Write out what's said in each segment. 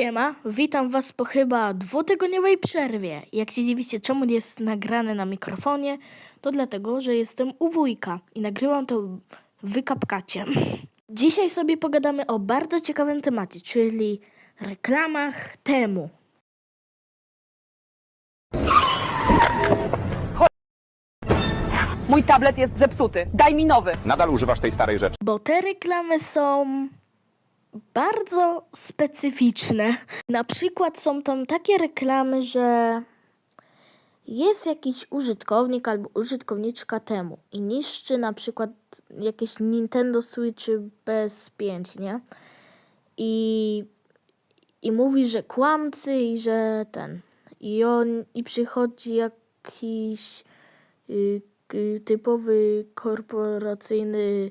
Siema, witam was po chyba dwutygodniowej przerwie. Jak się dziwicie, czemu nie jest nagrane na mikrofonie, to dlatego, że jestem u wujka i nagrywam to w kapkacie. Dzisiaj sobie pogadamy o bardzo ciekawym temacie, czyli reklamach temu. Mój tablet jest zepsuty. Daj mi nowy. Nadal używasz tej starej rzeczy. Bo te reklamy są bardzo specyficzne. Na przykład są tam takie reklamy, że jest jakiś użytkownik albo użytkowniczka temu i niszczy na przykład jakieś Nintendo Switchy PS5, nie? I, i mówi, że kłamcy i że ten. I on i przychodzi jakiś y, y, typowy korporacyjny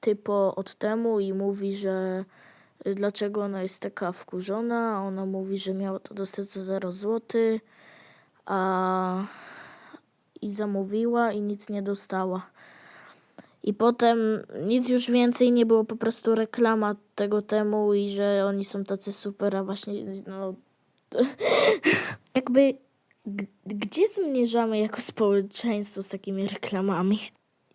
typo od temu i mówi, że dlaczego ona jest taka wkurzona. Ona mówi, że miała to dostać za 0 zł, a i zamówiła i nic nie dostała. I potem nic już więcej nie było, po prostu reklama tego temu i że oni są tacy super, a właśnie no jakby gdzie zmierzamy jako społeczeństwo z takimi reklamami?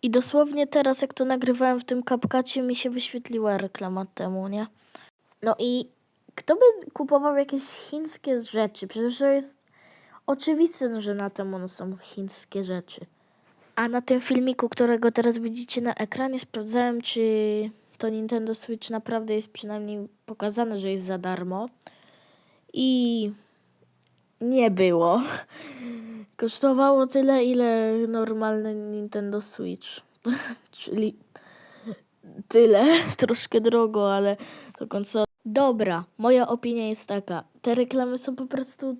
I dosłownie teraz, jak to nagrywałem w tym kapkacie, mi się wyświetliła reklama temu, nie? No i kto by kupował jakieś chińskie rzeczy? Przecież to jest oczywiste, że na temu są chińskie rzeczy. A na tym filmiku, którego teraz widzicie na ekranie, sprawdzałem, czy to Nintendo Switch naprawdę jest przynajmniej pokazane, że jest za darmo. I nie było. Kosztowało tyle, ile normalny Nintendo Switch. Czyli tyle. Troszkę drogo, ale to konsola. Dobra, moja opinia jest taka. Te reklamy są po prostu.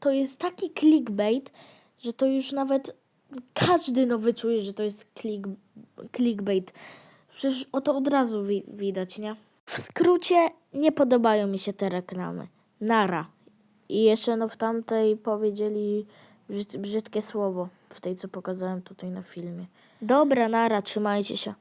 To jest taki clickbait, że to już nawet każdy nowy czuje, że to jest click, clickbait. Przecież o to od razu wi- widać, nie? W skrócie, nie podobają mi się te reklamy. Nara. I jeszcze no w tamtej powiedzieli brzyd, brzydkie słowo, w tej co pokazałem tutaj na filmie. Dobra, nara, trzymajcie się.